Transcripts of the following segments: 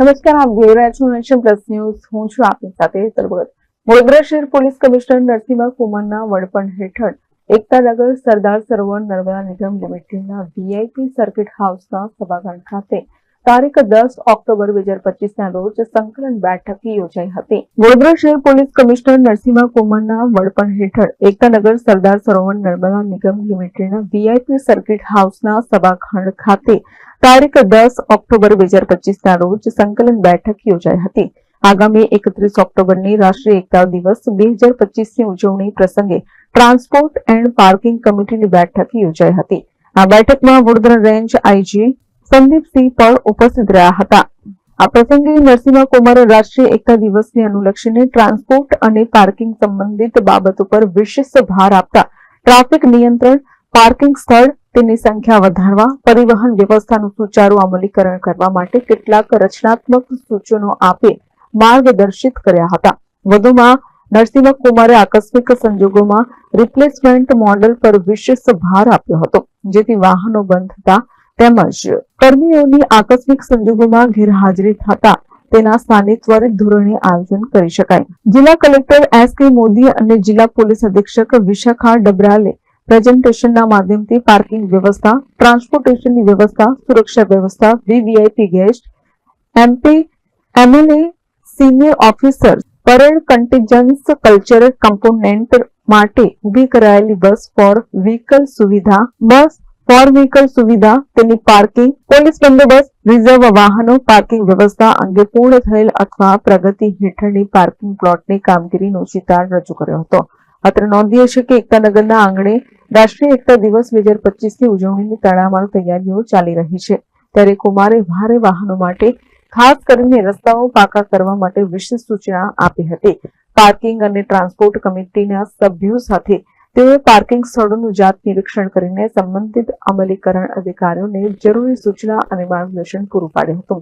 નમસ્કાર, આપ જોઈ રહ્યા છો નેશન પ્લસ ન્યૂઝ. હું છું આપની સાથે હેતલ વડોદરા શહેર પોલીસ કમિશનર નરસિંહા કુમારના વડપણ હેઠળ એકતાનગર સરદાર સરોવર નર્મદા નિગમ લિમિટેડના વીઆઈપી સર્કિટ હાઉસના સભાગાર ખાતે તારીખ દસ ઓક્ટોબર બે હજાર પચીસના રોજ સંકલન બેઠક યોજાઈ હતી. વડોદરા શહેર પોલીસ કમિશનર નરસિંહા કુમારના વડપણ હેઠળ એકતાનગર સરદાર સરોવર નર્મદા નિગમ લિમિટેડના વીઆઈપી સર્કિટ હાઉસના સભાખંડ ખાતે તારીખ દસ ઓક્ટોબર બે હજાર પચીસના રોજ સંકલન બેઠક યોજાઈ હતી. આગામી એકત્રીસ ઓક્ટોબરની રાષ્ટ્રીય એકતા દિવસ બે હજાર પચીસની ઉજવણી પ્રસંગે ટ્રાન્સપોર્ટ એન્ડ પાર્કિંગ કમિટીની બેઠક યોજાઈ હતી. આ બેઠકમાં વડોદરા રેન્જ આઈજી સંદીપસિંહ પણ ઉપસ્થિત રહ્યા હતા. આ પ્રસંગે નરસિંહ કુમારે રાષ્ટ્રીય એકતા દિવસને અનુલક્ષીને ટ્રાન્સપોર્ટ અને પાર્કિંગ સંબંધિત બાબતો પર વિશેષ ભાર આપતા ટ્રાફિક નિયંત્રણ, પાર્કિંગ સ્થળ તેની સંખ્યા વધારવા, પરિવહન વ્યવસ્થાનું સુચારુ અમલીકરણ કરવા માટે કેટલાક રચનાત્મક સૂચનો આપી માર્ગદર્શિત કર્યા હતા. વધુમાં, નરસિંહ કુમારે આકસ્મિક સંજોગોમાં રિપ્લેસમેન્ટ મોડલ પર વિશેષ ભાર આપ્યો હતો, જેથી વાહનો બંધ થતા તેમજ કર્મીઓની આકસ્મિક સંજોગોમાં ગેરહાજરી થતા તેના સ્થાને ત્વરિત ધોરણે આયોજન કરી શકાય. જિલ્લા કલેક્ટર એસ કે મોદી અને જિલ્લા પોલીસ અધિક્ષક વિશાખા ડબરાલે પ્રેઝન્ટેશનના માધ્યમથી પાર્કિંગ વ્યવસ્થા ટ્રાન્સપોર્ટેશનની વ્યવસ્થા, સુરક્ષા વ્યવસ્થા VVIP guest MP MLA senior officer parade contingents cultural component માટે ઊભી કરાયેલી બસ ફોર વ્હીકલ સુવિધા, બસ ફોર વ્હીકલ સુવિધા, તેની પાર્કિંગ પોલીસ બંદોબસ્ત રિઝર્વ વાહનો પાર્કિંગ વ્યવસ્થા અંગે પૂર્ણ થયેલ અથવા પ્રગતિ હેઠળની પાર્કિંગ પ્લોટની કામગીરીનો ચિતાર રજૂ કર્યો હતો. અત્રે નોંધીએ છે કે એકતાનગરના આંગણે રાષ્ટ્રીય એકતા દિવસ બે હજાર પચીસની ઉજવણીની તડામાર તૈયારીઓ ચાલી રહી છે. ત્યારે કુમારે ભારે વાહનો માટે, ખાસ કરીને રસ્તાઓ પાકા કરવા માટે વિશેષ સૂચના આપી હતી. પાર્કિંગ અને ટ્રાન્સપોર્ટ કમિટીના સભ્યો સાથે તેઓએ પાર્કિંગ સ્થળોનું જાત નિરીક્ષણ કરીને સંબંધિત અમલીકરણ અધિકારીઓને જરૂરી સૂચના અને માર્ગદર્શન પૂરું પાડ્યું હતું.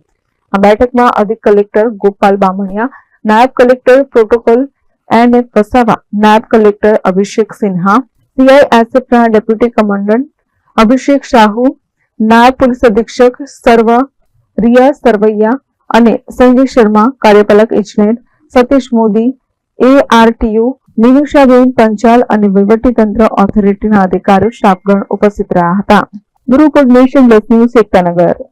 આ બેઠકમાં અધિક કલેક્ટર ગોપાલ બામણિયા, નાયબ collector protocol N F Vasava, નાયબ કલેક્ટર અભિષેક સિન્હા સીઆઈએસએફના ડેપ્યુટી કમાન્ડન્ટ અભિષેક શાહુ નાયબ પોલીસ અધિક્ષક સર્વ રિયા સરવૈયા અને સંજય શર્મા કાર્યપાલક ઇજનેર સતીશ મોદી એઆરટીયુ નિમિષાબેન પંચાલ અને વહીવટીતંત્ર ઓથોરિટીના અધિકારીઓ સ્ટાફગણ ઉપસ્થિત રહ્યા હતા. Gurukul nation plus news Ektanagar